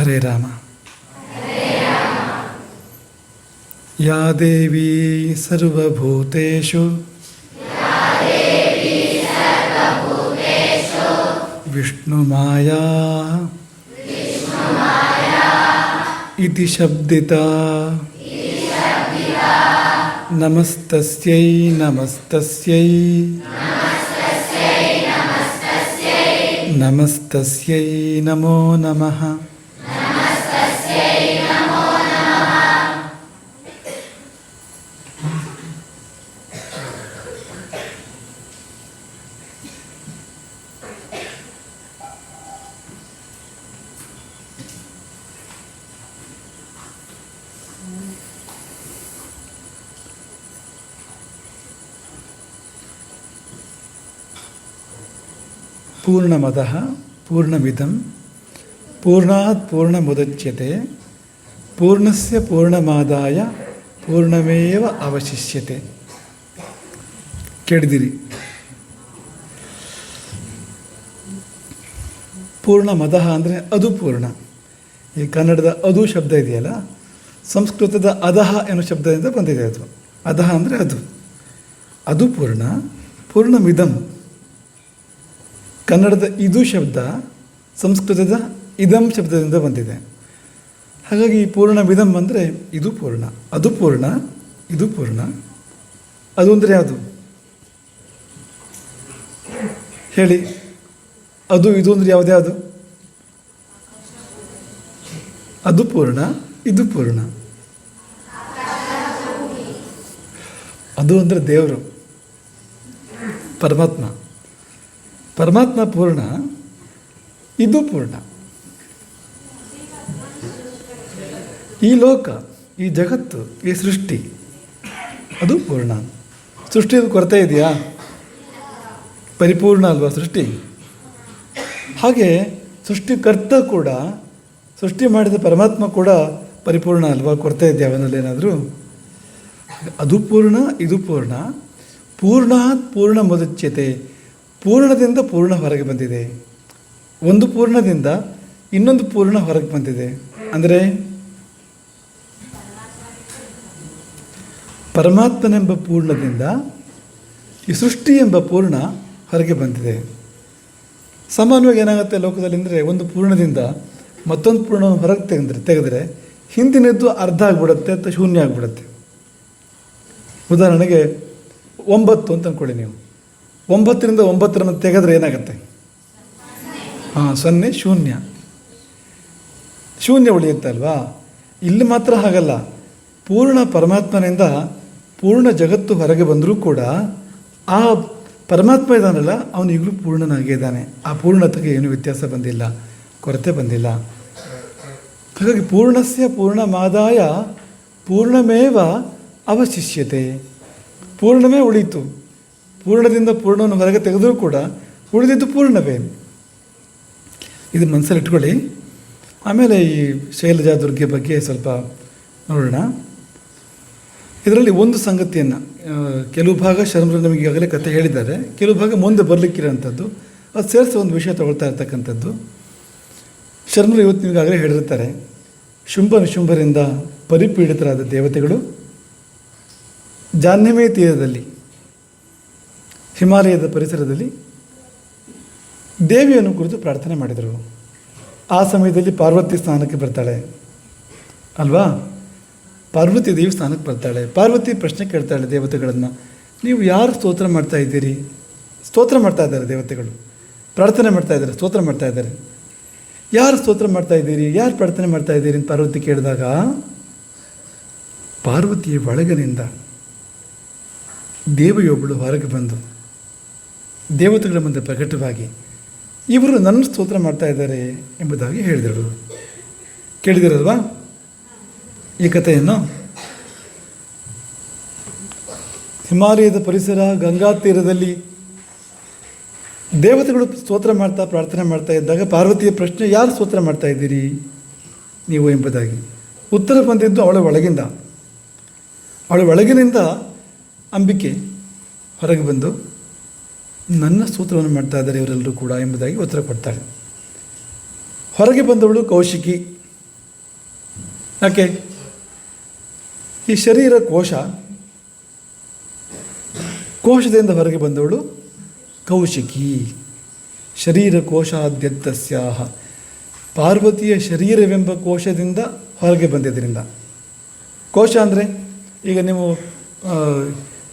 हरे रामा। या देवी सर्वभूतेषु। विष्णुमाया। इति शब्दिता। नमस्तस्यै नमस्तस्यै। नमस्तस्यै नमो नमः। ಪೂರ್ಣಮದ, ಪೂರ್ಣಮಿದಂ, ಪೂರ್ಣಾತ್ ಪೂರ್ಣಮುದಚ್ಯತೆ, ಪೂರ್ಣಸ್ಯ ಪೂರ್ಣಮಾದಾಯ, ಪೂರ್ಣಮೇವ ಅವಶಿಷ್ಯತೆ. ಕೇಳಿದಿರಿ. ಪೂರ್ಣ ಮದಃ ಅಂದರೆ ಅದು ಪೂರ್ಣ. ಈ ಕನ್ನಡದ ಅದು ಶಬ್ದ ಇದೆಯಲ್ಲ, ಸಂಸ್ಕೃತದ ಅಧಃ ಅನ್ನೋ ಶಬ್ದದಿಂದ ಬಂದಿದೆ ಅದು. ಅಧಃ ಅಂದರೆ ಅದು. ಅದು ಪೂರ್ಣ, ಪೂರ್ಣಮಿದಂ. ಕನ್ನಡದ ಇದು ಶಬ್ದ, ಸಂಸ್ಕೃತದ ಇದಂ ಶಬ್ದದಿಂದ ಬಂದಿದೆ. ಹಾಗಾಗಿ ಈ ಪೂರ್ಣವಿದಂ ಅಂದರೆ ಇದು ಪೂರ್ಣ, ಅದು ಪೂರ್ಣ, ಇದು ಪೂರ್ಣ. ಅದು ಅಂದರೆ ಯಾವುದು? ಹೇಳಿ. ಅದು, ಇದು ಅಂದರೆ ಯಾವುದ್ಯಾವುದು ಅದು ಪೂರ್ಣ, ಇದು ಪೂರ್ಣ. ಅದು ಅಂದರೆ ದೇವರು, ಪರಮಾತ್ಮ. ಪರಮಾತ್ಮ ಪೂರ್ಣ, ಇದು ಪೂರ್ಣ. ಈ ಲೋಕ, ಈ ಜಗತ್ತು, ಈ ಸೃಷ್ಟಿ, ಅದು ಪೂರ್ಣ. ಸೃಷ್ಟಿದು ಕೊರತೆ ಇದೆಯಾ? ಪರಿಪೂರ್ಣ ಅಲ್ವಾ ಸೃಷ್ಟಿ? ಹಾಗೆ ಸೃಷ್ಟಿಕರ್ತ ಕೂಡ, ಸೃಷ್ಟಿ ಮಾಡಿದ ಪರಮಾತ್ಮ ಕೂಡ ಪರಿಪೂರ್ಣ ಅಲ್ವಾ? ಕೊರತೆ ಇದೆಯಾ ಅವನಲ್ಲಿ ಏನಾದರೂ? ಅದು ಪೂರ್ಣ, ಇದು ಪೂರ್ಣ. ಪೂರ್ಣಾತ್ ಪೂರ್ಣ ಮುದಚ್ಯತೆ. ಪೂರ್ಣದಿಂದ ಪೂರ್ಣ ಹೊರಗೆ ಬಂದಿದೆ. ಒಂದು ಪೂರ್ಣದಿಂದ ಇನ್ನೊಂದು ಪೂರ್ಣ ಹೊರಗೆ ಬಂದಿದೆ. ಅಂದರೆ ಪರಮಾತ್ಮನೆಂಬ ಪೂರ್ಣದಿಂದ ಈ ಸೃಷ್ಟಿ ಎಂಬ ಪೂರ್ಣ ಹೊರಗೆ ಬಂದಿದೆ. ಸಾಮಾನ್ಯವಾಗಿ ಏನಾಗುತ್ತೆ ಲೋಕದಲ್ಲಿ ಅಂದರೆ ಒಂದು ಪೂರ್ಣದಿಂದ ಮತ್ತೊಂದು ಪೂರ್ಣ ಹೊರಗೆ ತೆಗೆದ್ರೆ, ತೆಗೆದರೆ ಹಿಂದಿನದ್ದು ಅರ್ಧ ಆಗಿಬಿಡುತ್ತೆ ಅಥವಾ ಶೂನ್ಯ ಆಗಿಬಿಡುತ್ತೆ. ಉದಾಹರಣೆಗೆ ಒಂಬತ್ತು ಅಂತ ಅಂದ್ಕೊಳ್ಳಿ ನೀವು. ಒಂಬತ್ತರಿಂದ ಒಂಬತ್ತರನ್ನು ತೆಗೆದ್ರೆ ಏನಾಗುತ್ತೆ? ಹಾಂ, ಸೊನ್ನೆ, ಶೂನ್ಯ. ಶೂನ್ಯ ಉಳಿಯುತ್ತೆ ಅಲ್ವಾ? ಇಲ್ಲಿ ಮಾತ್ರ ಹಾಗಲ್ಲ. ಪೂರ್ಣ ಪರಮಾತ್ಮನಿಂದ ಪೂರ್ಣ ಜಗತ್ತು ಹೊರಗೆ ಬಂದರೂ ಕೂಡ ಆ ಪರಮಾತ್ಮ ಇದ್ದಾನಲ್ಲ, ಅವನು ಈಗಲೂ ಪೂರ್ಣನಾಗೇ ಇದ್ದಾನೆ. ಆ ಪೂರ್ಣತೆಗೆ ಏನು ವ್ಯತ್ಯಾಸ ಬಂದಿಲ್ಲ, ಕೊರತೆ ಬಂದಿಲ್ಲ. ಹಾಗಾಗಿ ಪೂರ್ಣಸ್ಯ ಪೂರ್ಣಮಾದಾಯ ಪೂರ್ಣಮೇವ ಅವಶಿಷ್ಯತೆ. ಪೂರ್ಣವೇ ಉಳೀತು ಪೂರ್ಣದಿಂದ ಪೂರ್ಣವನ್ನು ಹೊರಗೆ ತೆಗೆದರೂ ಕೂಡ ಉಳಿದಿದ್ದು ಪೂರ್ಣವೇ. ಇದು ಮನಸ್ಸಲ್ಲಿ ಇಟ್ಕೊಳ್ಳಿ. ಆಮೇಲೆ ಈ ಶೈಲಜಾ ದುರ್ಗೆ ಬಗ್ಗೆ ಸ್ವಲ್ಪ ನೋಡೋಣ. ಇದರಲ್ಲಿ ಒಂದು ಸಂಗತಿಯನ್ನು ಕೆಲವು ಭಾಗ ಶರ್ಮರು ನಮಗೆ ಈಗಾಗಲೇ ಕತೆ ಹೇಳಿದ್ದಾರೆ. ಕೆಲವು ಭಾಗ ಮುಂದೆ ಬರಲಿಕ್ಕಿರೋಂಥದ್ದು ಅದು ಸೇರಿಸಿ ಒಂದು ವಿಷಯ ತಗೊಳ್ತಾ ಇರ್ತಕ್ಕಂಥದ್ದು. ಶರ್ಮರು ಇವತ್ತು ನಿಮಗಾಗಲೇ ಹೇಳಿರ್ತಾರೆ. ಶುಂಭ ನಿಶುಂಭರಿಂದ ಪರಿಪೀಡಿತರಾದ ದೇವತೆಗಳು ಜಾಹ್ನವೇ ತೀರದಲ್ಲಿ ಹಿಮಾಲಯದ ಪರಿಸರದಲ್ಲಿ ದೇವಿಯನ್ನು ಕುರಿತು ಪ್ರಾರ್ಥನೆ ಮಾಡಿದರು. ಆ ಸಮಯದಲ್ಲಿ ಪಾರ್ವತಿ ಸ್ಥಾನಕ್ಕೆ ಬರ್ತಾಳೆ. ಅಲ್ವಾ? ಪಾರ್ವತಿ ದೇವಿ ಸ್ಥಾನಕ್ಕೆ ಬರ್ತಾಳೆ. ಪಾರ್ವತಿ ಪ್ರಶ್ನೆ ಕೇಳ್ತಾಳೆ ದೇವತೆಗಳನ್ನು, ನೀವು ಯಾರು ಸ್ತೋತ್ರ ಮಾಡ್ತಾ ಇದ್ದೀರಿ? ಸ್ತೋತ್ರ ಮಾಡ್ತಾ ಇದ್ದಾರೆ ದೇವತೆಗಳು. ಪ್ರಾರ್ಥನೆ ಮಾಡ್ತಾ ಇದ್ದಾರೆ, ಸ್ತೋತ್ರ ಮಾಡ್ತಾ ಇದ್ದಾರೆ. ಯಾರು ಸ್ತೋತ್ರ ಮಾಡ್ತಾ ಇದ್ದೀರಿ? ಯಾರು ಪ್ರಾರ್ಥನೆ ಮಾಡ್ತಾ ಇದ್ದೀರಿ? ಅಂತ ಪಾರ್ವತಿ ಕೇಳಿದಾಗ, ಪಾರ್ವತಿಯ ಒಳಗಿನಿಂದ ದೇವಿಯೊಬ್ಬಳು ಹೊರಗೆ ಬಂದು ದೇವತೆಗಳ ಮುಂದೆ ಪ್ರಕಟವಾಗಿ ಇವರು ನನ್ನ ಸ್ತೋತ್ರ ಮಾಡ್ತಾ ಇದ್ದಾರೆ ಎಂಬುದಾಗಿ ಹೇಳಿದರು. ಕೇಳಿದಿರಲ್ವಾ? ಈ ಕಥೆಯನ್ನು? ಹಿಮಾಲಯದ ಪರಿಸರ, ಗಂಗಾ ತೀರದಲ್ಲಿ ದೇವತೆಗಳು ಸ್ತೋತ್ರ ಮಾಡ್ತಾ, ಪ್ರಾರ್ಥನೆ ಮಾಡ್ತಾ ಇದ್ದಾಗ ಪಾರ್ವತಿಯ ಪ್ರಶ್ನೆ, ಯಾರು ಸ್ತೋತ್ರ ಮಾಡ್ತಾ ಇದ್ದೀರಿ ನೀವು ಎಂಬುದಾಗಿ. ಉತ್ತರ ಬಂದಿದ್ದು ಅವಳ ಒಳಗಿಂದ. ಅವಳ ಒಳಗಿನಿಂದ ಅಂಬಿಕೆ ಹೊರಗೆ ಬಂದು ನನ್ನ ಸ್ತೋತ್ರವನ್ನು ಮಾಡ್ತಾ ಇದ್ದಾರೆ ಇವರೆಲ್ಲರೂ ಕೂಡ ಎಂಬುದಾಗಿ ಉತ್ತರ ಕೊಡ್ತಾಳೆ ಹೊರಗೆ ಬಂದವಳು ಕೌಶಿಕಿ. ಯಾಕೆ? ಈ ಶರೀರ ಕೋಶ, ಕೋಶದಿಂದ ಹೊರಗೆ ಬಂದವಳು ಕೌಶಿಕಿ. ಶರೀರ ಕೋಶಾದ್ಯತ್ತಸ್ಯಾಹ ಪಾರ್ವತಿಯ ಶರೀರವೆಂಬ ಕೋಶದಿಂದ ಹೊರಗೆ ಬಂದಿದ್ದರಿಂದ. ಕೋಶ ಅಂದರೆ, ಈಗ ನೀವು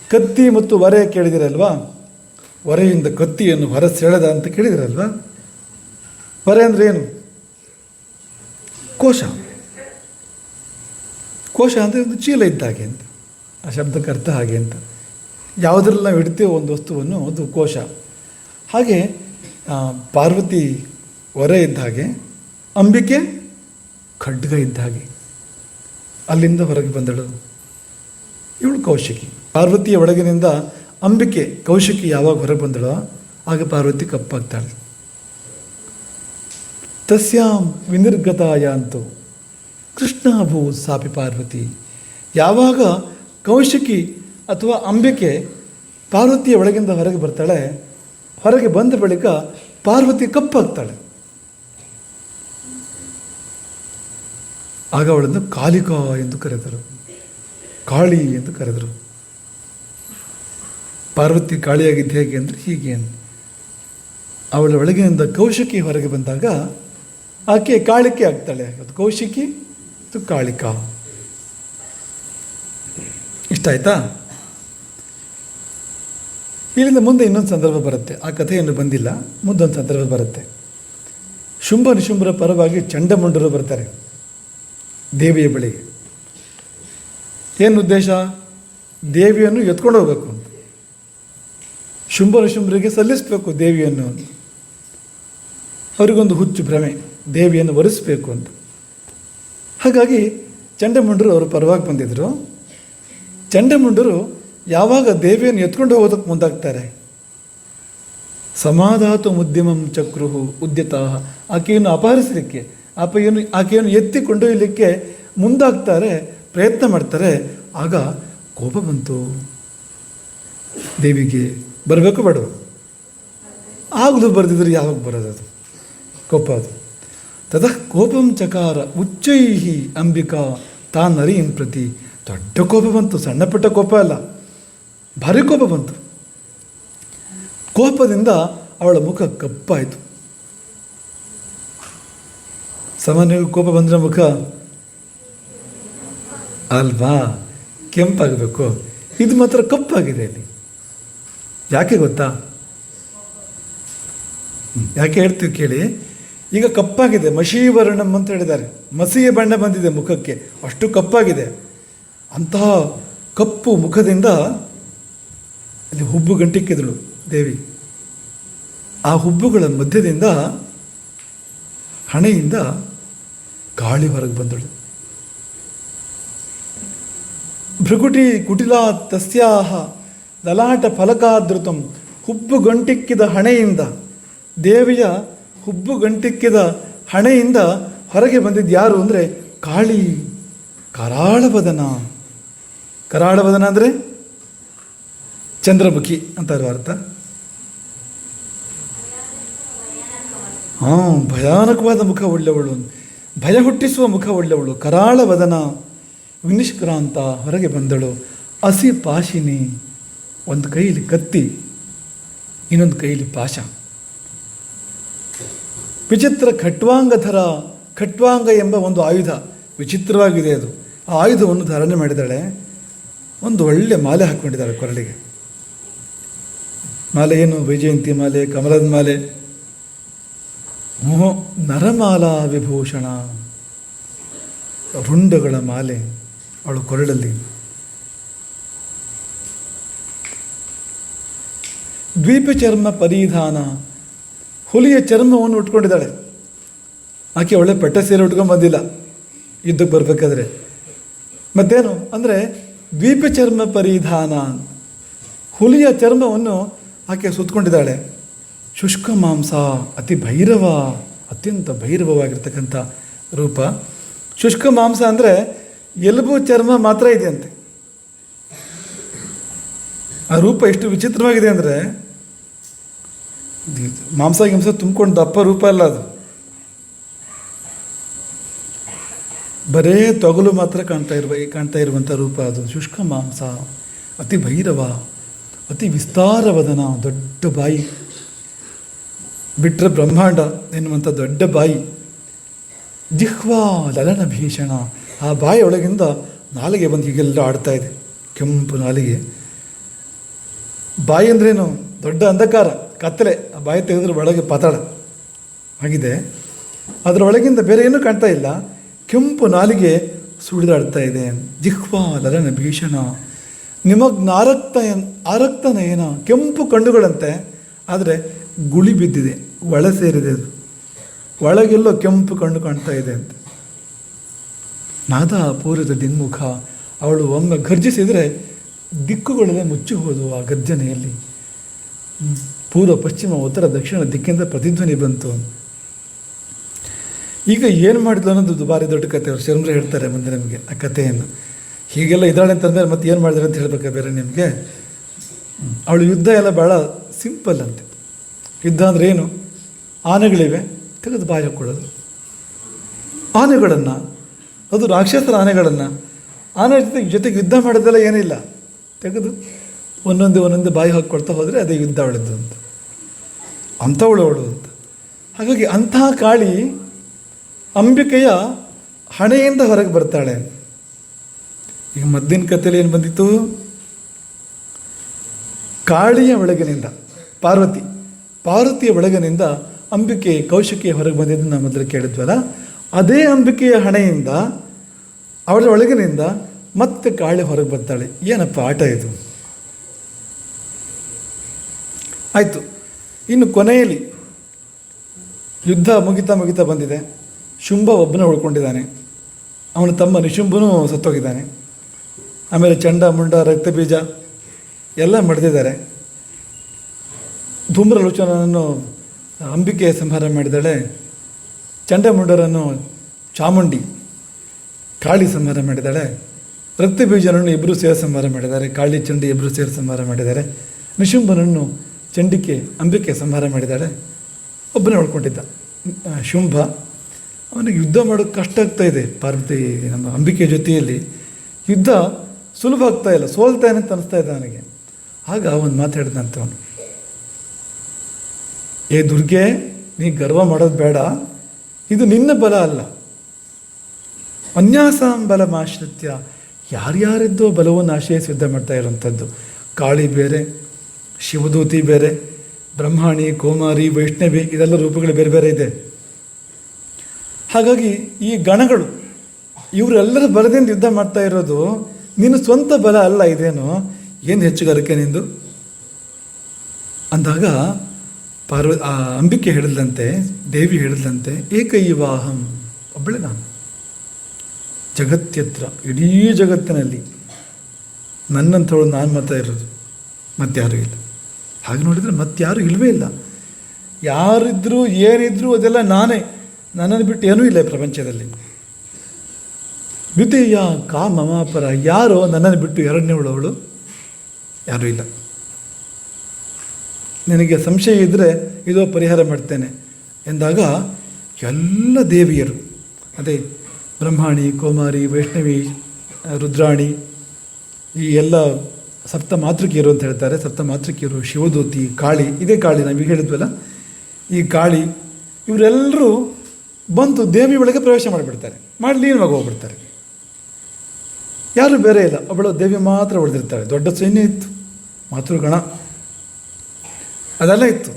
ಕತ್ತಿ ಮತ್ತು ವರೆ ಕೇಳಿದಿರಲ್ವಾ? ಒರೆಯಿಂದ ಕತ್ತಿಯನ್ನು ಹೊರ ಸೆಳೆದ ಅಂತ ಕೇಳಿದ್ರಲ್ವ? ಹೊರೆ ಅಂದ್ರೆ ಏನು? ಕೋಶ. ಕೋಶ ಅಂದರೆ ಒಂದು ಚೀಲ ಇದ್ದ ಹಾಗೆ ಅಂತ, ಆ ಶಬ್ದಕ್ಕೆ ಅರ್ಥ ಹಾಗೆ ಅಂತ. ಯಾವುದ್ರಲ್ಲಿ ನಾವು ಇಡ್ತೇವೆ ಒಂದು ವಸ್ತುವನ್ನು ಅದು ಕೋಶ. ಹಾಗೆ ಪಾರ್ವತಿ ಹೊರೆ ಇದ್ದ ಹಾಗೆ, ಅಂಬಿಕೆ ಖಡ್ಗ ಇದ್ದ ಹಾಗೆ. ಅಲ್ಲಿಂದ ಹೊರಗೆ ಬಂದಳು. ಇವಳು ಕೌಶಿಕಿ. ಪಾರ್ವತಿಯ ಒಳಗಿನಿಂದ ಅಂಬಿಕೆ ಕೌಶಿಕಿ ಯಾವಾಗ ಹೊರಗೆ ಬಂದಳೋ ಆಗ ಪಾರ್ವತಿ ಕಪ್ಪಾಗ್ತಾಳೆ. ತಸ್ಯಾಂ ವಿನಿರ್ಗತಾಯ ಅಂತೂ ಕೃಷ್ಣಾಭೂ ಸಾಪಿ ಪಾರ್ವತಿ. ಯಾವಾಗ ಕೌಶಿಕಿ ಅಥವಾ ಅಂಬಿಕೆ ಪಾರ್ವತಿಯ ಒಳಗಿಂದ ಹೊರಗೆ ಬರ್ತಾಳೆ, ಹೊರಗೆ ಬಂದ ಬಳಿಕ ಪಾರ್ವತಿ ಕಪ್ಪಾಗ್ತಾಳೆ. ಆಗ ಅವಳನ್ನು ಕಾಲಿಕಾ ಎಂದು ಕರೆದರು. ಕಾಳಿ ಎಂದು ಕರೆದರು. ಪಾರ್ವತಿ ಕಾಳಿಯಾಗಿದ್ದು ಹೇಗೆ ಅಂದರೆ ಹೀಗೆ ಅಂತ. ಅವಳ ಒಳಗಿನಿಂದ ಕೌಶಿಕಿ ಹೊರಗೆ ಬಂದಾಗ ಆಕೆ ಕಾಳಿಕೆ ಆಗ್ತಾಳೆ. ಅದು ಕೌಶಿಕಿ ಇದು ಕಾಳಿಕಾ. ಇಷ್ಟ ಆಯ್ತಾ? ಇಲ್ಲಿಂದ ಮುಂದೆ ಇನ್ನೊಂದು ಸಂದರ್ಭ ಬರುತ್ತೆ. ಆ ಕಥೆಯನ್ನು ಬಂದಿಲ್ಲ. ಮುಂದೊಂದು ಸಂದರ್ಭ ಬರುತ್ತೆ. ಶುಂಭ ನಿಶುಂಭರ ಪರವಾಗಿ ಚಂಡಮುಂಡರು ಬರ್ತಾರೆ ದೇವಿಯ ಬಳಿಗೆ. ಏನು ಉದ್ದೇಶ? ದೇವಿಯನ್ನು ಎತ್ಕೊಂಡು ಹೋಗ್ಬೇಕು. ಅಂತ ಶುಂಭರಿಗೆ ಸಲ್ಲಿಸಬೇಕು ದೇವಿಯನ್ನು ಅವರಿಗೊಂದು ಹುಚ್ಚು ಭ್ರಮೆ, ದೇವಿಯನ್ನು ಒರೆಸಬೇಕು ಅಂತ. ಹಾಗಾಗಿ ಚಂಡಮುಂಡರು ಅವರು ಪರವಾಗಿ ಬಂದಿದ್ದರು ಚಂಡಮುಂಡರು ಯಾವಾಗ ದೇವಿಯನ್ನು ಎತ್ಕೊಂಡು ಹೋಗೋದಕ್ಕೆ ಮುಂದಾಗ್ತಾರೆ? ಸಮಾಧಾತು ಉದ್ಯಮಂ ಚಕ್ರುಹು ಉದ್ಯತಾಹ. ಆಕೆಯನ್ನು ಅಪಹರಿಸಲಿಕ್ಕೆ, ಆಪೆಯನ್ನು, ಆಕೆಯನ್ನು ಎತ್ತಿ ಕೊಂಡೊಯ್ಯಲಿಕ್ಕೆ ಮುಂದಾಗ್ತಾರೆ, ಪ್ರಯತ್ನ ಮಾಡ್ತಾರೆ. ಆಗ ಕೋಪ ಬಂತು. ದೇವಿಗೆ ಬರಬೇಕು ಬೇಡ ಆಗಲೂ ಬರೆದಿದ್ರೆ ಯಾವಾಗ ಬರೋದು ಅದು? ಕೋಪ ಅದು. ತದ ಕೋಪಂ ಚಕಾರ ಉಚ್ಚೈಹಿ ಅಂಬಿಕಾ ತಾನರಿಂ ಪ್ರತಿ. ದೊಡ್ಡ ಕೋಪ ಬಂತು, ಸಣ್ಣ ಪುಟ್ಟ ಕೋಪ ಅಲ್ಲ. ಭಾರಿ ಕೋಪ ಬಂತು. ಕೋಪದಿಂದ ಅವಳ ಮುಖ ಕಪ್ಪಾಯಿತು. ಸಾಮಾನ್ಯವಾಗಿ ಕೋಪ ಬಂದರೆ ಮುಖ ಅಲ್ವಾ? ಕೆಂಪಾಗಬೇಕು. ಇದು ಮಾತ್ರ ಕಪ್ಪಾಗಿದೆ ಇಲ್ಲಿ ಯಾಕೆ ಗೊತ್ತಾ? ಯಾಕೆ ಹೇಳ್ತೀವಿ ಕೇಳಿ? ಈಗ ಕಪ್ಪಾಗಿದೆ, ಮಶೀವರ್ಣಂ ಅಂತ ಹೇಳಿದ್ದಾರೆ. ಮಸಿಯ ಬಣ್ಣ ಬಂದಿದೆ ಮುಖಕ್ಕೆ. ಅಷ್ಟು ಕಪ್ಪಾಗಿದೆ. ಅಂತಹ ಕಪ್ಪು ಮುಖದಿಂದ ಅಲ್ಲಿ ಹುಬ್ಬು ಗಂಟಿಕ್ಕಿದಳು ದೇವಿ. ಆ ಹುಬ್ಬುಗಳ ಮಧ್ಯದಿಂದ ಹಣೆಯಿಂದ ಗಾಳಿ ಹೊರಗೆ ಬಂದಳು. ಭೃಗುಟಿ ಕುಟಿಲಾ ತಸ್ಯಾಹ ಲಲಾಟ ಫಲಕಾದೃತಂ, ಹುಬ್ಬು ಗಂಟಿಕ್ಕಿದ ಹಣೆಯಿಂದ. ದೇವಿಯ ಹುಬ್ಬು ಗಂಟಿಕ್ಕಿದ ಹಣೆಯಿಂದ ಹೊರಗೆ ಬಂದಿದ್ದು ಯಾರು ಅಂದರೆ ಕಾಳಿ, ಕರಾಳವದನ. ಕರಾಳವದನ ಅಂದರೆ ಚಂದ್ರಮುಖಿ ಅಂತ ಅರ್ಥ. ಹಾಂ, ಭಯಾನಕವಾದ ಮುಖ ಒಳ್ಳೆವಳು. ಭಯ ಹುಟ್ಟಿಸುವ ಮುಖ ಒಳ್ಳೆವಳು. ಕರಾಳವದನ. ವಿನಿಷ್ಕ್ರಾಂತ ಹೊರಗೆ ಬಂದಳು. ಹಸಿ ಪಾಶಿನಿ. ಒಂದು ಕೈಯಲ್ಲಿ ಕತ್ತಿ ಇನ್ನೊಂದು ಕೈಯಲ್ಲಿ ಪಾಶ ವಿಚಿತ್ರ ಖಟ್ವಾಂಗಧರ, ಖಟ್ವಾಂಗ ಎಂಬ ಒಂದು ಆಯುಧ, ವಿಚಿತ್ರವಾಗಿದೆ ಅದು. ಆ ಆಯುಧವನ್ನು ಧಾರಣೆ ಮಾಡಿದ್ದಾಳೆ ಒಂದು ಒಳ್ಳೆ ಮಾಲೆ ಹಾಕ್ಕೊಂಡಿದ್ದಾರೆ ಕೊರಳಿಗೆ. ಮಾಲೆ ಏನು? ವೈಜಯಂತಿ ಮಾಲೆ, ಕಮಲದ ಮಾಲೆ? ಮೋಹ ನರಮಾಲಾ ವಿಭೂಷಣ. ರುಂಡಗಳ ಮಾಲೆ ಅವಳು ಕೊರಳಲ್ಲಿ. ದ್ವೀಪ ಚರ್ಮ ಪರಿಧಾನ. ಹುಲಿಯ ಚರ್ಮವನ್ನು ಉಟ್ಕೊಂಡಿದ್ದಾಳೆ. ಆಕೆ ಒಳ್ಳೆ ಪೆಟ್ಟ ಸೀರೆ ಉಟ್ಕೊಂಡು ಬಂದಿಲ್ಲ. ಯುದ್ಧಕ್ಕೆ ಬರಬೇಕಾದ್ರೆ. ಮತ್ತೇನು? ಅಂದರೆ ದ್ವೀಪ ಚರ್ಮ ಪರಿಧಾನ. ಹುಲಿಯ ಚರ್ಮವನ್ನು ಆಕೆ ಸುತ್ತಕೊಂಡಿದ್ದಾಳೆ ಶುಷ್ಕ ಮಾಂಸ, ಅತಿ ಭೈರವ, ಅತ್ಯಂತ ಭೈರವವಾಗಿರ್ತಕ್ಕಂಥ ರೂಪ. ಶುಷ್ಕ ಮಾಂಸ ಅಂದರೆ ಎಲುಬು ಚರ್ಮ ಮಾತ್ರ ಇದೆಯಂತೆ. ಆ ರೂಪ ಎಷ್ಟು ವಿಚಿತ್ರವಾಗಿದೆ ಅಂದರೆ ಮಾಂಸ ಗಿಂಸ ತುಂಬಿಕೊಂಡು ದಪ್ಪ ರೂಪ ಅಲ್ಲ ಅದು. ಬರೇ ತೊಗಲು ಮಾತ್ರ ಕಾಣ್ತಾ ಇರುವ, ಕಾಣ್ತಾ ಇರುವಂಥ ರೂಪ ಅದು. ಶುಷ್ಕ ಮಾಂಸ, ಅತಿ ಭೈರವ, ಅತಿ ವಿಸ್ತಾರವದನ ದೊಡ್ಡ ಬಾಯಿ. ಬಿಟ್ಟರೆ ಬ್ರಹ್ಮಾಂಡ ಎನ್ನುವಂಥ ದೊಡ್ಡ ಬಾಯಿ. ಜಿಹ್ವಾ ಲಲನ ಭೀಷಣ. ಆ ಬಾಯಿ ಒಳಗಿಂದ ನಾಲಿಗೆ ಬಂದು ಹೀಗೆಲ್ಲ ಆಡ್ತಾ ಇದೆ. ಕೆಂಪು ನಾಲಿಗೆ. ಬಾಯಿ ಅಂದ್ರೇನು ದೊಡ್ಡ ಅಂಧಕಾರ. ಕತ್ತಲೆ, ಬಾಯಿ ತೆಗೆದ್ರೆ ಒಳಗೆ ಪಾತಾಳ ಆಗಿದೆ. ಅದರ ಒಳಗಿಂದ ಬೇರೆ ಏನೂ ಕಾಣ್ತಾ ಇಲ್ಲ. ಕೆಂಪು ನಾಲಿಗೆ ಸುಳಿದಾಡ್ತಾ ಇದೆ. ಜಿಹ್ವಾ ಲಲನ ಭೀಷಣ ನಿಮಗ್ ಆರಕ್ತ ಆರಕ್ತನ ಏನೋ ಕೆಂಪು ಕಣ್ಣುಗಳಂತೆ, ಆದರೆ ಗುಳಿ ಬಿದ್ದಿದೆ, ಒಳ ಸೇರಿದೆ ಅದು. ಒಳಗೆಲ್ಲೋ ಕೆಂಪು ಕಣ್ಣು ಕಾಣ್ತಾ ಇದೆ ಅಂತ. ನಾದ ಪೂರಿತ ದಿನ್ಮುಖ, ಅವಳು ಒಮ್ಮೆ ಗರ್ಜಿಸಿದರೆ ದಿಕ್ಕುಗಳೆಲ್ಲ ಮುಚ್ಚಿ ಹೋದವು ಆ ಗರ್ಜನೆಯಲ್ಲಿ. ಪೂರ್ವ, ಪಶ್ಚಿಮ, ಉತ್ತರ, ದಕ್ಷಿಣ ದಿಕ್ಕಿಂದ ಪ್ರತಿಧ್ವನಿ ಬಂತು. ಈಗ ಏನು ಮಾಡಿದ್ಲು ಅನ್ನೋದು ದುಬಾರಿ ದೊಡ್ಡ ಕತೆ ಅವರು. ಶರ್ಮ್ರೆ ಹೇಳ್ತಾರೆ ಮುಂದೆ ನಮಗೆ ಆ ಕಥೆಯನ್ನು. ಹೀಗೆಲ್ಲ ಇದ್ದಾಳೆ ಅಂತಂದರೆ ಮತ್ತೆ ಏನು ಮಾಡಿದ್ರು ಅಂತ ಹೇಳಬೇಕಾ ಬೇರೆ ನಿಮಗೆ? ಅವಳು ಯುದ್ಧ ಎಲ್ಲ ಭಾಳ ಸಿಂಪಲ್ ಅಂತೆ. ಯುದ್ಧ ಅಂದರೆ ಏನು? ಆನೆಗಳಿವೆ, ತೆಗೆದು ಬಾಯಿ ಹಾಕ್ಕೊಳ್ಳೋದು ಆನೆಗಳನ್ನು, ಅದು ರಾಕ್ಷಸರ ಆನೆಗಳನ್ನು ಆನೆ ಜೊತೆಗೆ ಜೊತೆಗೆ ಯುದ್ಧ ಮಾಡೋದೆಲ್ಲ ಏನಿಲ್ಲ. ತೆಗೆದು ಒಂದೊಂದು ಒಂದೊಂದು ಬಾಯಿ ಹಾಕ್ಕೊಳ್ತಾ ಹೋದರೆ ಅದೇ ಯುದ್ಧ ಅವಳದ್ದು ಅಂತ. ಅಂಥವಳು ಅವಳು ಅಂತ. ಹಾಗಾಗಿ ಅಂತಹ ಕಾಳಿ ಅಂಬಿಕೆಯ ಹಣೆಯಿಂದ ಹೊರಗೆ ಬರ್ತಾಳೆ. ಈಗ ಮದ್ದಿನ ಕಥೆಯಲ್ಲಿ ಏನು ಬಂದಿತ್ತು? ಕಾಳಿಯ ಒಳಗಿನಿಂದ, ಪಾರ್ವತಿ, ಪಾರ್ವತಿಯ ಒಳಗಿನಿಂದ ಅಂಬಿಕೆ ಕೌಶಿಕಿಯ ಹೊರಗೆ ಬಂದಿದ್ದು ನಾವು ಮೊದಲು ಕೇಳಿದ್ವಲ್ಲ? ಅದೇ ಅಂಬಿಕೆಯ ಹಣೆಯಿಂದ, ಅವಳ ಒಳಗಿನಿಂದ ಮತ್ತೆ ಕಾಳಿ ಹೊರಗೆ ಬರ್ತಾಳೆ. ಏನಪ್ಪ ಆಟ ಇದು? ಆಯಿತು. ಇನ್ನು ಕೊನೆಯಲ್ಲಿ ಯುದ್ಧ ಮುಗಿತಾ ಮುಗಿತಾ ಬಂದಿದೆ. ಶುಂಭ ಒಬ್ಬನೇ ಉಳ್ಕೊಂಡಿದ್ದಾನೆ. ಅವನು ತಮ್ಮ ನಿಶುಂಭನೂ ಸತ್ತೋಗಿದ್ದಾನೆ. ಆಮೇಲೆ ಚಂಡ, ಮುಂಡ ರಕ್ತ ಬೀಜ ಎಲ್ಲ ಮಡ್ದಿದ್ದಾರೆ. ಧೂಮ್ರಲೋಚನನ್ನು ಅಂಬಿಕೆ ಸಂಹಾರ ಮಾಡಿದಾಳೆ ಚಂಡಮುಂಡರನ್ನು ಚಾಮುಂಡಿ ಕಾಳಿ ಸಂಹಾರ ಮಾಡಿದಾಳೆ. ರಕ್ತ ಬೀಜನನ್ನು ಇಬ್ಬರು ಸೇರಿ ಸಂಹಾರ ಮಾಡಿದ್ದಾರೆ. ಕಾಳಿ, ಚಂಡಿ ಇಬ್ಬರು ಸೇರಿ ಸಂಹಾರ ಮಾಡಿದ್ದಾರೆ. ನಿಶುಂಭನನ್ನು ಚಂಡಿಕೆ ಅಂಬಿಕೆ ಸಂಹಾರ ಮಾಡಿದ್ದಾಳೆ ಒಬ್ಬನೇ ಉಳ್ಕೊಂಡಿದ್ದ ಶುಂಭ. ಅವನಿಗೆ ಯುದ್ಧ ಮಾಡೋಕ್ಕೆ ಕಷ್ಟ ಆಗ್ತಾ ಇದೆ. ಪಾರ್ವತಿ ನಮ್ಮ ಅಂಬಿಕೆ ಜೊತೆಯಲ್ಲಿ ಯುದ್ಧ ಸುಲಭ ಆಗ್ತಾ ಇಲ್ಲ. ಸೋಲ್ತಾನೆ ಅಂತ ಅನಿಸ್ತಾ ಇದೆ ಅವನಿಗೆ. ಆಗ ಒಂದು ಮಾತಾಡಿದಂತೆ ಅವನು, ಏ ದುರ್ಗೆ, ನೀ ಗರ್ವ ಮಾಡೋದು ಬೇಡ. ಇದು ನಿನ್ನ ಬಲ ಅಲ್ಲ. ಅನ್ಯಾಸಾಂ ಬಲಮಾಶ್ರಿತ್ಯ ಯಾರ್ಯಾರಿದ್ದೋ ಬಲವನ್ನು ಆಶ್ರಯಿಸಿ ಯುದ್ಧ ಮಾಡ್ತಾ ಇರೋಂಥದ್ದು ಕಾಳಿ ಬೇರೆ ಶಿವದೂತಿ ಬೇರೆ, ಬ್ರಹ್ಮಾಣಿ, ಕೋಮಾರಿ, ವೈಷ್ಣವಿ ಇದೆಲ್ಲ ರೂಪಗಳು ಬೇರೆ ಬೇರೆ ಇದೆ. ಹಾಗಾಗಿ ಈ ಗಣಗಳು ಇವರೆಲ್ಲರ ಬಲದಿಂದ ಯುದ್ಧ ಮಾಡ್ತಾ ಇರೋದು ನಿನ್ನ ಸ್ವಂತ ಬಲ ಅಲ್ಲ, ಇದೇನು? ಏನು ಹೆಚ್ಚುಗಾರಿಕೆ ನಿಂದು? ಅಂದಾಗ ಪಾರ್ವ, ಆ, ಅಂಬಿಕೆ ಹೇಳಿದಂತೆ, ದೇವಿ ಹೇಳಿದಂತೆ, ಏಕೈವಾಹಂ, ಒಬ್ಬಳೆ ನಾನು. ಜಗತ್ಯತ್ರ, ಇಡೀ ಜಗತ್ತಿನಲ್ಲಿ ನನ್ನಂಥವಳು ನಾನು ಮಾತ್ರ ಇರೋದು ಮತ್ತಾರೂ ಇಲ್ಲ. ಹಾಗೆ ನೋಡಿದರೆ ಮತ್ತಾರೂ ಇಲ್ಲವೇ ಇಲ್ಲ. ಯಾರಿದ್ರೂ ಏನಿದ್ರೂ ಅದೆಲ್ಲ ನಾನೇ. ನನ್ನನ್ನು ಬಿಟ್ಟು ಏನೂ ಇಲ್ಲ ಪ್ರಪಂಚದಲ್ಲಿ. ದ್ವಿತೀಯ ಕಾ ಮಮಾಪರ ಯಾರೋ ನನ್ನನ್ನು ಬಿಟ್ಟು ಎರಡನೇ ಉಳವಳು ಯಾರೂ ಇಲ್ಲ. ನಿನಗೆ ಸಂಶಯ ಇದ್ದರೆ ಇದೋ ಪರಿಹಾರ ಮಾಡ್ತೇನೆ ಎಂದಾಗ ಎಲ್ಲ ದೇವಿಯರು, ಅದೇ ಬ್ರಹ್ಮಾಣಿ, ಕೋಮಾರಿ, ವೈಷ್ಣವಿ, ರುದ್ರಾಣಿ, ಈ ಎಲ್ಲ ಸಪ್ತ ಮಾತೃಕಿಯರು ಅಂತ ಹೇಳ್ತಾರೆ. ಸಪ್ತ ಮಾತೃಕಿಯರು ಶಿವದೂತಿ ಕಾಳಿ, ಇದೇ ಕಾಳಿ ನಾವು ಹೇಳಿದ್ವಲ್ಲ? ಈ ಕಾಳಿ ಇವರೆಲ್ಲರೂ ಬಂತು ದೇವಿ ಒಳಗೆ ಪ್ರವೇಶ ಮಾಡಿಬಿಡ್ತಾರೆ. ಮಾಡಿ ಲೀನವಾಗಿ ಹೋಗ್ಬಿಡ್ತಾರೆ. ಯಾರು ಬೇರೆ ಇಲ್ಲ. ಅವಳು ದೇವಿ ಮಾತ್ರ ಉಳಿದಿರ್ತಾಳೆ ದೊಡ್ಡ ಸೈನ್ಯ ಇತ್ತು. ಮಾತೃಗಣ. ಅದೆಲ್ಲ ಇತ್ತು.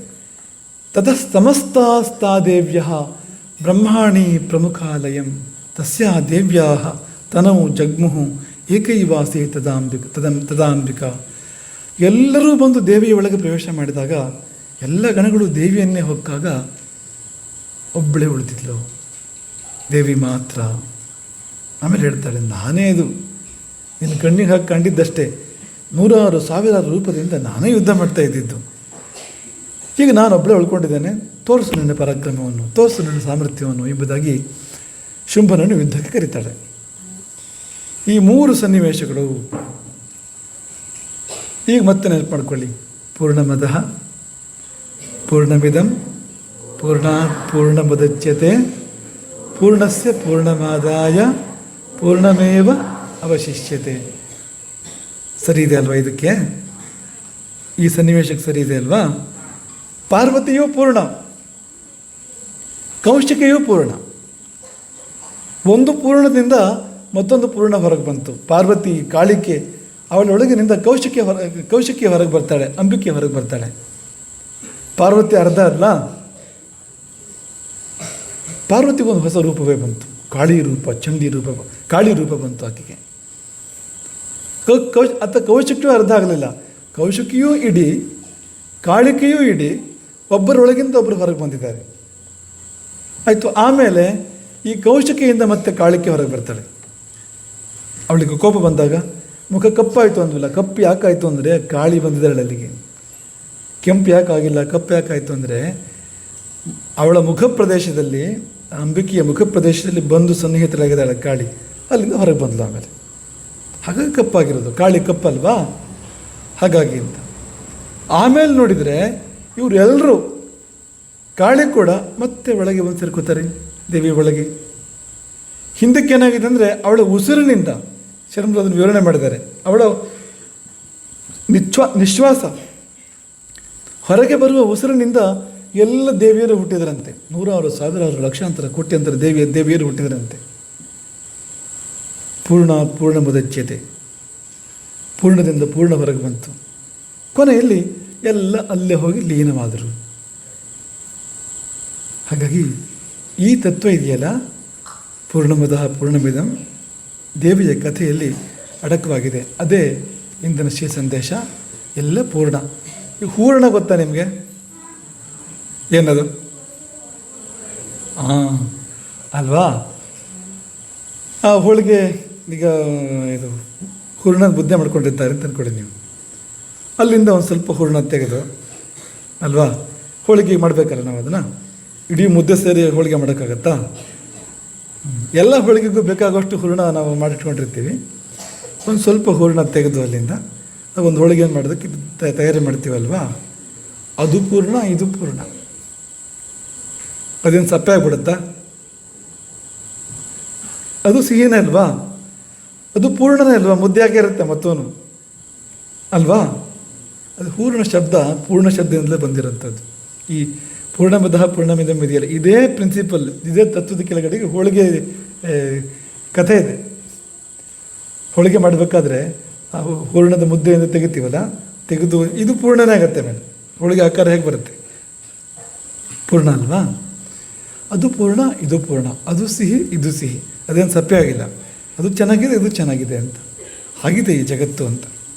ತತಸ್ತಮಸ್ತಾಸ್ತಾ ದೇವ್ಯ ಬ್ರಹ್ಮಾಣಿ ಪ್ರಮುಖಾಲಯಂ ತಸ್ಯ ದೇವ್ಯಾ ತನವು ಜಗ್ಮುಹು ಏಕೈವಾಸಿ ತದಾಂಬಿಕ, ತದಂ, ತದಾಂಬಿಕ. ಎಲ್ಲರೂ ಬಂದು ದೇವಿಯ ಒಳಗೆ ಪ್ರವೇಶ ಮಾಡಿದಾಗ ಎಲ್ಲ ಗಣಗಳು ದೇವಿಯನ್ನೇ ಹೊಕ್ಕಾಗ ಒಬ್ಬಳೇ ಉಳಿದಿದ್ಲು. ದೇವಿ ಮಾತ್ರ. ಆಮೇಲೆ ಹೇಳ್ತಾಳೆ, ನಾನೇ ಇದು. ನಿನ್ನ ಕಣ್ಣಿಗೆ ಹಾಕಿ ಕಂಡಿದ್ದಷ್ಟೇ. ನೂರಾರು ಸಾವಿರಾರು ರೂಪದಿಂದ ನಾನೇ ಯುದ್ಧ ಮಾಡ್ತಾ ಇದ್ದಿದ್ದು. ಈಗ ನಾನು ಒಬ್ಬಳೇ ಉಳ್ಕೊಂಡಿದ್ದೇನೆ. ತೋರಿಸು ನನ್ನ ಪರಾಕ್ರಮವನ್ನು, ತೋರಿಸು ನನ್ನ ಸಾಮರ್ಥ್ಯವನ್ನು ಎಂಬುದಾಗಿ ಶುಂಭನನ್ನು ಯುದ್ಧಕ್ಕೆ ಕರೀತಾಳೆ. ಈ ಮೂರು ಸನ್ನಿವೇಶಗಳು. ಈಗ ಮತ್ತೆ ನೆನಪು ಮಾಡ್ಕೊಳ್ಳಿ. ಪೂರ್ಣಮದ, ಪೂರ್ಣಮಿದಂ, ಪೂರ್ಣ, ಪೂರ್ಣಮದಚ್ಯತೆ, ಪೂರ್ಣಸ್ಯ ಪೂರ್ಣಮಾದಾಯ, ಪೂರ್ಣಮೇವ ಅವಶಿಷ್ಯತೆ ಸರಿ ಇದೆ ಅಲ್ವಾ ಇದಕ್ಕೆ? ಈ ಸನ್ನಿವೇಶಕ್ಕೆ ಸರಿ ಇದೆ ಅಲ್ವಾ? ಪಾರ್ವತಿಯೂ ಪೂರ್ಣ, ಕೌಶಿಕೆಯೂ ಪೂರ್ಣ. ಒಂದು ಪೂರ್ಣದಿಂದ ಮತ್ತೊಂದು ಪೂರ್ಣ ಹೊರಗೆ ಬಂತು. ಪಾರ್ವತಿ ಕಾಳಿಕೆ ಅವಳೊಳಗಿನಿಂದ ಕೌಶಿಕೆ ಹೊರ ಕೌಶಿಕೆ ಹೊರಗೆ ಬರ್ತಾಳೆ, ಅಂಬಿಕೆ ಹೊರಗೆ ಬರ್ತಾಳೆ. ಪಾರ್ವತಿ ಅರ್ಧ ಅಲ್ಲ ಪಾರ್ವತಿಗೊಂದು ಹೊಸ ರೂಪವೇ ಬಂತು. ಕಾಳಿ ರೂಪ, ಚಂಡಿ ರೂಪ, ಕಾಳಿ ರೂಪ ಬಂತು ಆಕೆಗೆ. ಕೌಶ್ ಅತ್ತ ಕೌಶಿಕಿಯೂ ಅರ್ಧ ಆಗಲಿಲ್ಲ. ಕೌಶಿಕಿಯೂ ಇಡೀ, ಕಾಳಿಕೆಯೂ ಇಡೀ ಒಬ್ಬರೊಳಗಿಂದ ಒಬ್ಬರು ಹೊರಗೆ ಬಂದಿದ್ದಾರೆ. ಆಯಿತು, ಆಮೇಲೆ ಈ ಕೌಶಿಕೆಯಿಂದ ಮತ್ತೆ ಕಾಳಿಕೆ ಹೊರಗೆ ಬರ್ತಾಳೆ. ಅವಳಿಗೆ ಕೋಪ ಬಂದಾಗ ಮುಖ ಕಪ್ಪಾಯಿತು ಅಂದ್ವಿಲ್ಲ. ಕಪ್ಪು ಯಾಕಾಯಿತು ಅಂದರೆ ಕಾಳಿ ಬಂದಿದ್ದಾಳೆ ಅಲ್ಲಿಗೆ. ಕೆಂಪು ಯಾಕಾಗಿಲ್ಲ, ಕಪ್ಪು ಯಾಕಾಯಿತು ಅಂದರೆ ಅವಳ ಮುಖ ಪ್ರದೇಶದಲ್ಲಿ, ಅಂಬಿಕೆಯ ಮುಖ ಪ್ರದೇಶದಲ್ಲಿ ಬಂದು ಸನ್ನಿಹಿತರಾಗಿದ್ದಾಳೆ ಕಾಳಿ. ಅಲ್ಲಿಂದ ಹೊರಗೆ ಬಂದ್ಲು ಆಮೇಲೆ. ಹಾಗಾಗಿ ಕಪ್ಪಾಗಿರೋದು. ಕಾಳಿ ಕಪ್ಪಲ್ವಾ? ಹಾಗಾಗಿ ಅಂತ. ಆಮೇಲೆ ನೋಡಿದರೆ ಇವರೆಲ್ಲರೂ ಕಾಳಿ ಕೂಡ ಮತ್ತೆ ಒಳಗೆ ಬಂದು ಸೇರ್ಕೋತಾರೆ, ದೇವಿ ಒಳಗೆ. ಹಿಂದಕ್ಕೆ ಏನಾಗಿದೆ ಅಂದರೆ ಅವಳ ಉಸಿರಿನಿಂದ ಶರಣರು ಅದನ್ನು ವಿವರಣೆ ಮಾಡಿದ್ದಾರೆ. ಅವಳು ನಿಶ್ವ ನಿಶ್ವಾಸ. ಹೊರಗೆ ಬರುವ ಉಸಿರಿನಿಂದ ಎಲ್ಲ ದೇವಿಯರು ಹುಟ್ಟಿದರಂತೆ. ನೂರಾರು, ಸಾವಿರಾರು ಲಕ್ಷಾಂತರ, ಕೋಟ್ಯಂತರ ದೇವಿಯ, ದೇವಿಯರು ಹುಟ್ಟಿದರಂತೆ. ಪೂರ್ಣ ಪೂರ್ಣ ಪೂರ್ಣದಿಂದ ಪೂರ್ಣ ಹೊರಗೆ ಬಂತು. ಕೊನೆಯಲ್ಲಿ ಎಲ್ಲ ಅಲ್ಲೇ ಹೋಗಿ ಲೀನವಾದರು. ಹಾಗಾಗಿ ಈ ತತ್ವ ಇದೆಯಲ್ಲ? ಪೂರ್ಣಮದ ಪೂರ್ಣಮಿದಂ ದೇವಿಯ ಕಥೆಯಲ್ಲಿ ಅಡಕವಾಗಿದೆ. ಅದೇ ಇಂದಿನ ಶ್ರೀ ಸಂದೇಶ, ಎಲ್ಲ ಪೂರ್ಣ. ಈ ಹೂರ್ಣ ಗೊತ್ತಾ ನಿಮಗೆ? ಏನದು? ಹಾಂ ಅಲ್ವಾ? ಆ ಹೋಳಿಗೆ ಈಗ ಇದು ಹೂರ್ಣ ಮುದ್ದೆ ಮಾಡ್ಕೊಂಡಿರ್ತಾರೆ ಅಂತ ಅಂದ್ಕೊಡಿ ನೀವು. ಅಲ್ಲಿಂದ ಒಂದು ಸ್ವಲ್ಪ ಹೂರ್ಣ ತೆಗೆದು, ಅಲ್ವಾ? ಹೋಳಿಗೆ ಮಾಡಬೇಕಲ್ಲ ನಾವು ಅದನ್ನು? ಇಡೀ ಮುದ್ದೆ ಸೇರಿ ಹೋಳಿಗೆ ಮಾಡೋಕ್ಕಾಗತ್ತಾ. ಎಲ್ಲ ಹೋಳಿಗೆಗೂ ಬೇಕಾಗುವಷ್ಟು ಹೂರ್ಣ ನಾವು ಮಾಡಿಟ್ಕೊಂಡಿರ್ತೀವಿ. ಒಂದು ಸ್ವಲ್ಪ ಹೂರ್ಣ ತೆಗೆದು ಅಲ್ಲಿಂದ ಒಂದು ಹೋಳಿಗೆ ಮಾಡೋದಕ್ಕೆ ಇದು ತಯಾರಿ ಮಾಡ್ತೀವಲ್ವಾ? ಅದು ಪೂರ್ಣ, ಇದು ಪೂರ್ಣ. ಅದೇನು ಸಪ್ಪೆ ಆಗ್ಬಿಡುತ್ತಾ? ಅದು ಸಿಹಿನೇ ಅಲ್ವಾ? ಅದು ಪೂರ್ಣನೇ ಅಲ್ವಾ? ಮುದ್ದೆ ಆಗಿರುತ್ತೆ ಮತ್ತೋನು. ಅಲ್ವಾ? ಅದು ಪೂರ್ಣ ಶಬ್ದ, ಪೂರ್ಣ ಶಬ್ದದಿಂದಲೇ ಬಂದಿರೋಂಥದ್ದು. ಈ ಪೂರ್ಣಮದ ಪೂರ್ಣಮಿದಂ ಇದೆಯಲ್ಲ ಇದೇ ಪ್ರಿನ್ಸಿಪಲ್ ಇದೇ ತತ್ವದ ಕೆಳಗಡೆಗೆ ಹೋಳಿಗೆ ಕಥೆ ಇದೆ. ಹೋಳಿಗೆ ಮಾಡಬೇಕಾದ್ರೆ, ಆ ಹೂರ್ಣದ ಮುದ್ದೆಯಿಂದ ತೆಗಿತೀವಲ್ಲ, ತೆಗೆದು, ಇದು ಪೂರ್ಣನೇ ಆಗತ್ತೆ ಮೇಲೆ ಹೋಳಿಗೆ ಆಕಾರ ಹೇಗೆ ಬರುತ್ತೆ? ಪೂರ್ಣ ಅಲ್ವಾ? ಅದು ಪೂರ್ಣ, ಇದು ಪೂರ್ಣ. ಅದು ಸಿಹಿ, ಇದು ಸಿಹಿ. ಅದೇನು ಸಪ್ಪೆ ಆಗಿಲ್ಲ. ಅದು ಚೆನ್ನಾಗಿದೆ, ಇದು ಚೆನ್ನಾಗಿದೆ ಅಂತ. ಆಗಿದೆ ಈ ಜಗತ್ತು ಅಂತ.